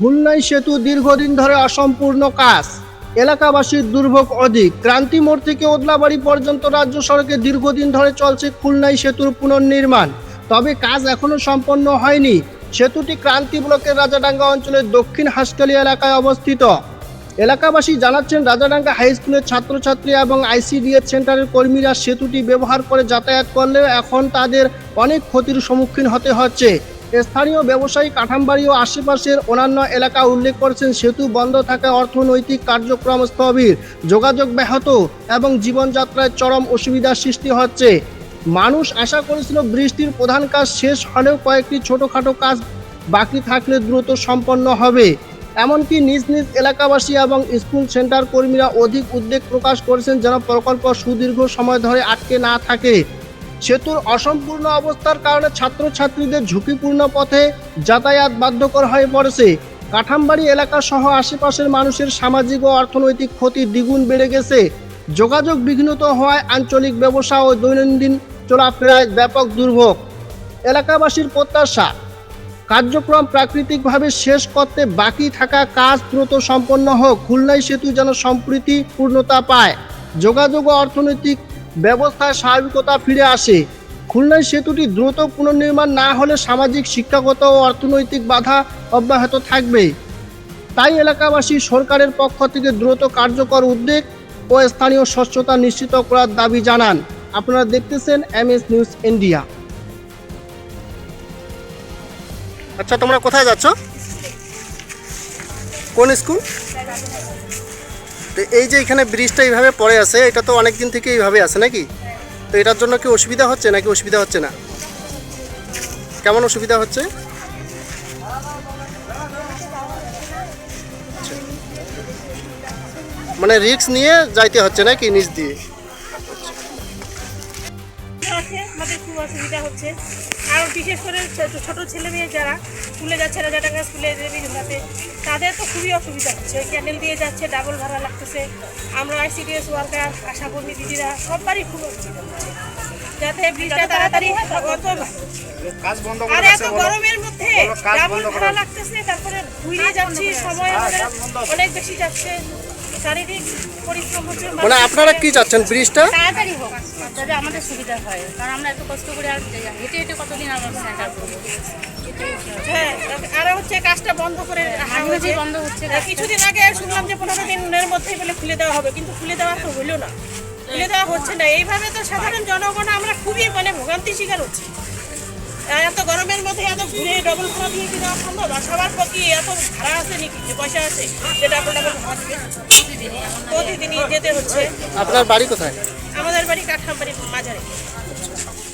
খুলনাই সেতু দীর্ঘদিন ধরে অসম্পূর্ণ কাজ। এলাকাবাসীর দুর্ভোগ অধিক। ক্রান্তি মোড় থেকে ওদলাবাড়ি পর্যন্ত রাজ্য সড়কে দীর্ঘদিন ধরে চলছে খুলনাই সেতুর পুনর্নির্মাণ। তবে কাজ এখনও সম্পন্ন হয়নি। সেতুটি ক্রান্তি ব্লকের রাজাডাঙ্গা অঞ্চলের দক্ষিণ হাসকালি এলাকায় অবস্থিত। এলাকাবাসী জানাচ্ছেন, রাজাডাঙ্গা হাই স্কুলের ছাত্রছাত্রী এবং আইসিডিএস সেন্টারের কর্মীরা সেতুটি ব্যবহার করে যাতায়াত করলেও এখন তাদের অনেক ক্ষতির সম্মুখীন হতে হচ্ছে। স্থানীয় ব্যবসায়ী কাঠামবাড়ি ও আশেপাশের অন্যান্য এলাকা উল্লেখ করেছেন, সেতু বন্ধ থাকায় অর্থনৈতিক কার্যক্রম স্থবির, যোগাযোগ ব্যাহত এবং জীবনযাত্রায় চরম অসুবিধার সৃষ্টি হচ্ছে। মানুষ আশা করেছিল বৃষ্টির প্রধান কাজ শেষ হলেও কয়েকটি ছোটোখাটো কাজ বাকি থাকলে দ্রুত সম্পন্ন হবে। এমনকি নিজ নিজ এলাকাবাসী এবং স্কুল সেন্টার কর্মীরা অধিক উদ্বেগ প্রকাশ করেছেন যেন প্রকল্প সুদীর্ঘ সময় ধরে আটকে না থাকে। সেতুর অসম্পূর্ণ অবস্থার কারণে ছাত্রছাত্রীদের ঝুঁকিপূর্ণ পথে যাতায়াত বাধ্যকর হয়ে পড়েছে। কাঠামবাড়ি এলাকা সহ আশেপাশের মানুষের সামাজিক ও অর্থনৈতিক ক্ষতি দ্বিগুণ বেড়ে গেছে। যোগাযোগ বিঘ্নিত হওয়ায় আঞ্চলিক ব্যবসা ও দৈনন্দিন চলাফেরায় ব্যাপক দুর্ভোগ। এলাকাবাসীর প্রত্যাশা, কার্যক্রম প্রাকৃতিকভাবে শেষ করতে বাকি থাকা কাজ দ্রুত সম্পন্ন হোক খুলনাই সেতু যেন সম্প্রীতি পূর্ণতা পায়। যোগাযোগ ও অর্থনৈতিক ব্যবস্থায় স্বাভাবিকতা ফিরে আসে। খুলনাই সেতুটি দ্রুত পুনর্নির্মাণ না হলে সামাজিক, শিক্ষাগত ও অর্থনৈতিক বাধা অব্যাহত থাকবে। তাই এলাকাবাসী সরকারের পক্ষ থেকে দ্রুত কার্যকর উদ্যোগ ও স্থানীয় স্বচ্ছতা নিশ্চিত করার দাবি জানান। আপনারা দেখতেছেন এম এস নিউজ ইন্ডিয়া। আচ্ছা তোমরা কোথায় যাচ্ছ? কোন স্কুল? তো এই যে এখানে ব্রিজটা এইভাবে পড়ে আছে, এটা তো অনেক দিন থেকে এইভাবে আছে নাকি? তো এটার জন্য কি অসুবিধা হচ্ছে নাকি অসুবিধা হচ্ছে না? কেমন অসুবিধা হচ্ছে। মানে রিস্ক নিয়ে যাইতে হচ্ছে নাকি নিচ দিয়ে? আমাদের খুব অসুবিধা হচ্ছে। আর বিশেষ করে ছোট ছেলে মেয়ে যারা স্কুলে যাচ্ছে রাজাডাঙ্গা স্কুলে যাতে তাদের তো খুবই অসুবিধা হচ্ছে। ক্যান্ডেল দিয়ে যাচ্ছে ডাবল ভাড়া লাগতেছে। আমরা আইসিডিএস ওয়ার্কার আশাকর্মী দিদিরা সবারই খুব অসুবিধা হচ্ছে। যাতে ব্রিজটা তাড়াতাড়ি অত কাজ বন্ধ আর এত গরমের মধ্যে ডাবল ভাড়া লাগতেছে তারপরে ঘুরে যাচ্ছি সময় আমাদের অনেক বেশি যাচ্ছে। শারীরিক পরিশ্রম হচ্ছে মানে আপনারা কি চাচ্ছেন ব্রিজটা? তাড়াতাড়ি হোক যাতে আমাদের সুবিধা হয়। কারণ আমরা এত কষ্ট করে আর হেঁটে হেঁটে কতদিন আমরা সেন্টার করব? হ্যাঁ আর হচ্ছে কাজটা বন্ধ করে বন্ধ হচ্ছে কিছুদিন আগে শুনলাম যে পনেরো দিনের মধ্যেই বলে খুলে দেওয়া হবে কিন্তু খুলে দেওয়া তো হইল না। খুলে দেওয়া হচ্ছে না। এইভাবে তো সাধারণ জনগণ আমরা খুবই মানে ভোগান্তি শিকার হচ্ছি। এত গরমের মধ্যে এত ঘুরে ডবল ভাড়া দিয়ে কি দেওয়া সম্ভব? আর সবার প্রতি এত ভাড়া আছে নাকি? যে পয়সা আছে যে ডাবল ডাবল প্রতিদিনই যেতে হচ্ছে। আপনার বাড়ি কোথায়? আমাদের বাড়ি কাঠামবাড়ি মাঝারে।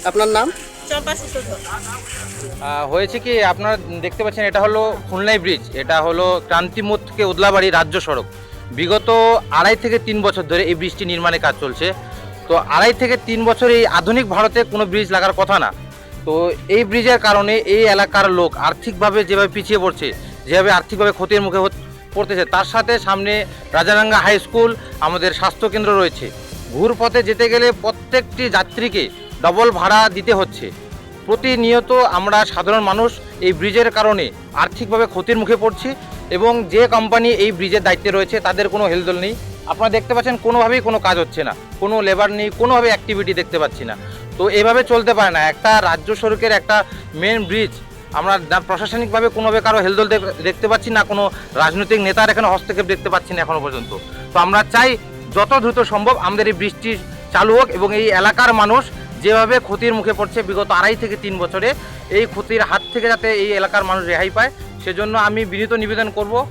আপনার নাম? চম্পা হয়েছে কি আপনারা দেখতে পাচ্ছেন এটা হলো খুলনাই ব্রিজ। এটা হলো ক্রান্তিমোড় থেকে উদলাবাড়ি রাজ্য সড়ক। বিগত আড়াই থেকে তিন বছর ধরে এই ব্রিজটি নির্মাণে কাজ চলছে। তো আড়াই থেকে তিন বছর এই আধুনিক ভারতে কোনো ব্রিজ লাগার কথা না। তো এই ব্রিজের কারণে এই এলাকার লোক আর্থিকভাবে যেভাবে পিছিয়ে পড়ছে, যেভাবে আর্থিকভাবে ক্ষতির মুখে পড়তেছে, তার সাথে সামনে রাজারাঙ্গা হাই স্কুল আমাদের স্বাস্থ্যকেন্দ্র রয়েছে। ঘুরপথে যেতে গেলে প্রত্যেকটি যাত্রীকে ডবল ভাড়া দিতে হচ্ছে। প্রতিনিয়ত আমরা সাধারণ মানুষ এই ব্রিজের কারণে আর্থিকভাবে ক্ষতির মুখে পড়ছি এবং যে কোম্পানি এই ব্রিজের দায়িত্বে রয়েছে, তাদের কোনো হেলদোল নেই। আপনারা দেখতে পাচ্ছেন কোনোভাবেই কোনো কাজ হচ্ছে না। কোনো লেবার নেই, কোনোভাবে অ্যাক্টিভিটি দেখতে পাচ্ছি না। তো এভাবে চলতে পারে না। একটা রাজ্য সড়কের একটা মেন ব্রিজ আমরা না প্রশাসনিকভাবে কোনোভাবে কারও হেলদোল দেখ- দেখতে পাচ্ছি না, কোনো রাজনৈতিক নেতার এখানে হস্তক্ষেপ দেখতে পাচ্ছি না এখনও পর্যন্ত। তো আমরা চাই যত দ্রুত সম্ভব আমাদের এই বৃষ্টি চালু হোক এবং এই এলাকার মানুষ যেভাবে ক্ষতির মুখে পড়ছে বিগত আড়াই থেকে তিন বছরে, এই ক্ষতির হাত থেকে যাতে এই এলাকার মানুষ রেহাই পায়, সেজন্য আমি বিনীত নিবেদন করব।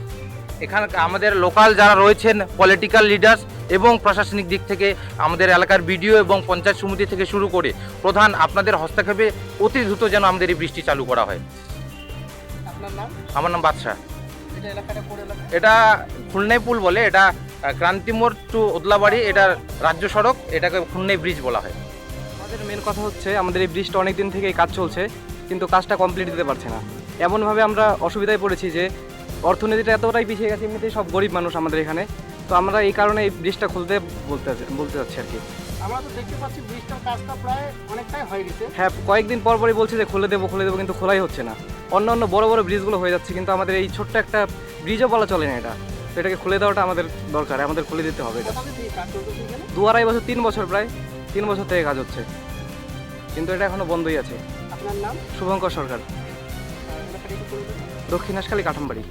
এখানে আমাদের লোকাল যারা রয়েছেন পলিটিক্যাল লিডার্স এবং প্রশাসনিক দিক থেকে আমাদের এলাকার বিডিও এবং পঞ্চায়েত সমিতি থেকে শুরু করে প্রধান আপনাদের হস্তক্ষেপে অতি দ্রুত যেন আমাদের এই বৃষ্টি চালু করা হয়। আপনার নাম? আমার নাম বাদশাহ। এটা খুলনাই পুল বলে এটা ক্রান্তিমোড় টু ওদলাবাড়ি এটা রাজ্য সড়ক এটাকে খুলনাই ব্রিজ বলা হয়। আমাদের মেন কথা হচ্ছে আমাদের এই ব্রিজটা অনেক দিন থেকেই কাজ চলছে কিন্তু কাজটা কমপ্লিট দিতে পারছে না। এমনভাবে আমরা অসুবিধায় পড়েছি যে অর্থনীতিটা এতটাই পিছিয়ে গেছে এমনিতেই সব গরিব মানুষ আমাদের এখানে। তো আমরা এই কারণে এই ব্রিজটা খুলতে বলতে বলতে চাচ্ছি আর কি। আমরা তো দেখতে পাচ্ছি ব্রিজটার কাজটা প্রায় অনেকটাই হয়ে গেছে। হ্যাঁ কয়েকদিন পর পরই বলছে যে খুলে দেবো খুলে দেবো কিন্তু খোলাই হচ্ছে না। অন্য অন্য বড় বড় ব্রিজগুলো হয়ে যাচ্ছে কিন্তু আমাদের এই ছোট্ট একটা ব্রিজও বলা চলে না এটা। তো এটাকে খুলে দেওয়াটা আমাদের দরকার আমাদের খুলে দিতে হবে এটা। দু আড়াই বছর তিন বছর প্রায় তিন বছর থেকে কাজ হচ্ছে। কিন্তু এটা এখনও বন্ধই আছে। আপনার নাম? শুভঙ্কর সরকার। আর এলাকাটা একটু বলে দেবেন? দক্ষিণ হাসখালী কাঠামবাড়ি।